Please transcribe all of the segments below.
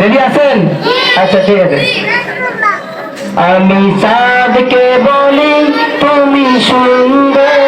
Ready আছেন? আচ্ছা ঠিক আছে। আমি চাঁদকে বলি তুমি সুন্দর।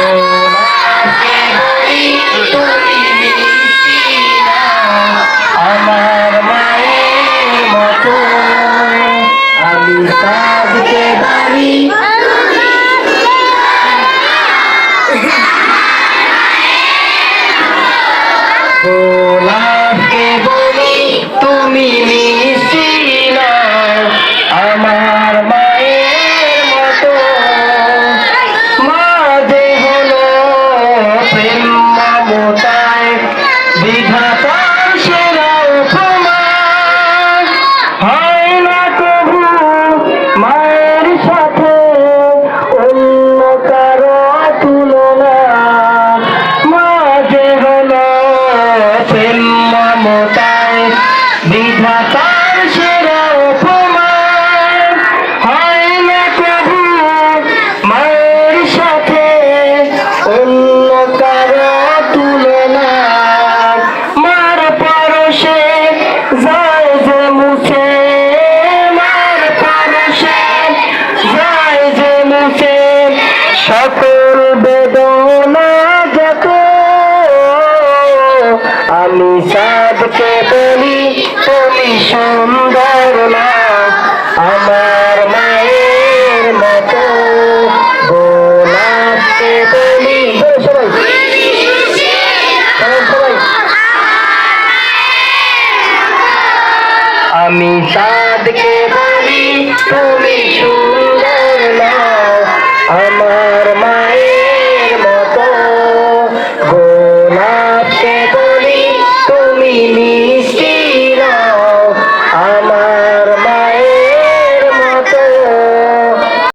cô আমি সাধকে বলি তুমি সুন্দর না। আমার মায়ের মত আমি সাধকে বলি তুমি সুন্দর